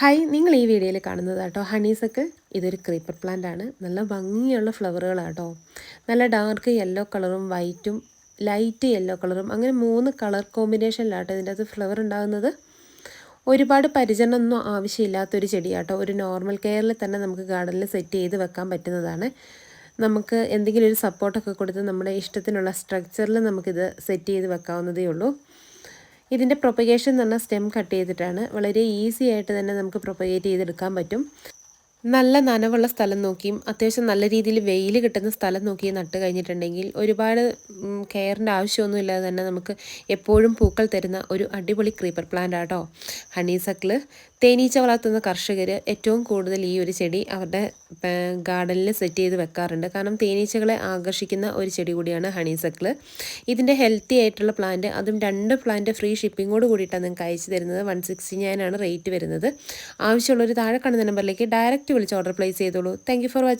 Hi നിങ്ങൾ ഈ വീഡിയോയിൽ കാണുന്നത് കേട്ടോ ഹണീസക്കിൾ ഇതൊരു ക്രീപ്പർ പ്ലാന്റ് ആണ്. നല്ല ഭംഗിയുള്ള ഫ്ലവറുകളാണ് കേട്ടോ നല്ല ഡാർക്ക് യെല്ലോ കളറും വൈറ്റും ലൈറ്റ് യെല്ലോ കളറും അങ്ങനെ മൂന്ന് കളർ കോമ്പിനേഷനിലാട്ടോ ഇതിന്റെ അകത്ത് ഫ്ലവർ ഉണ്ടാകുന്നത്. ഒരുപാട് പരിചരണമൊന്നും ആവശ്യമില്ലാത്തൊരു ചെടിയാട്ടോ. ഒരു നോർമൽ കെയറിൽ തന്നെ നമുക്ക് ഗാർഡനിൽ സെറ്റ് ചെയ്ത് വെക്കാൻ പറ്റുന്നതാണ്. നമുക്ക് എന്തെങ്കിലും ഒരു സപ്പോർട്ടൊക്കെ കൊടുത്ത് നമ്മുടെ ഇഷ്ടത്തിനുള്ള സ്ട്രക്ചറിൽ നമുക്കിത് സെറ്റ് ചെയ്ത് വെക്കാവുന്നതേ ഉള്ളൂ. ഇതിന്റെ പ്രൊപ്പഗേഷൻ എന്ന് പറഞ്ഞാൽ സ്റ്റെം കട്ട് ചെയ്തിട്ടാണ്. വളരെ ഈസി ആയിട്ട് തന്നെ നമുക്ക് പ്രൊപ്പഗേറ്റ് ചെയ്തെടുക്കാൻ പറ്റും. നല്ല നനവുള്ള സ്ഥലം നോക്കിയും അത്യാവശ്യം നല്ല രീതിയിൽ വെയിൽ കിട്ടുന്ന സ്ഥലം നോക്കി നട്ട് കഴിഞ്ഞിട്ടുണ്ടെങ്കിൽ ഒരുപാട് കെയറിന്റെ ആവശ്യമൊന്നും ഇല്ലാതെ തന്നെ നമുക്ക് എപ്പോഴും പൂക്കൾ തരുന്ന ഒരു അടിപൊളി ക്രീപ്പർ പ്ലാന്റ് ആട്ടോ. ഹണീസക്കിൾ തേനീച്ച വളർത്തുന്ന കർഷകർ ഏറ്റവും കൂടുതൽ ഈ ഒരു ചെടി അവരുടെ ഗാർഡനിൽ സെറ്റ് ചെയ്ത് വെക്കാറുണ്ട്. കാരണം തേനീച്ചകളെ ആകർഷിക്കുന്ന ഒരു ചെടി കൂടിയാണ് ഹണീസക്കിൾ. ഇതിന്റെ ഹെൽത്തി ആയിട്ടുള്ള പ്ലാന്റ് അതും രണ്ട് പ്ലാന്റ് ഫ്രീ ഷിപ്പിങ്ങോട് കൂടിയിട്ടാണ് നിങ്ങൾക്ക് അയച്ചു തരുന്നത്. വൺ സിക്സ്റ്റി നയൻ ആണ് റേറ്റ് വരുന്നത്. ആവശ്യമുള്ളൊരു താഴെ കാണുന്ന നമ്പറിലേക്ക് ഡയറക്റ്റ് വിളിച്ച് ഓർഡർ പ്ലേസ് ചെയ്തോളൂ. Thank for watching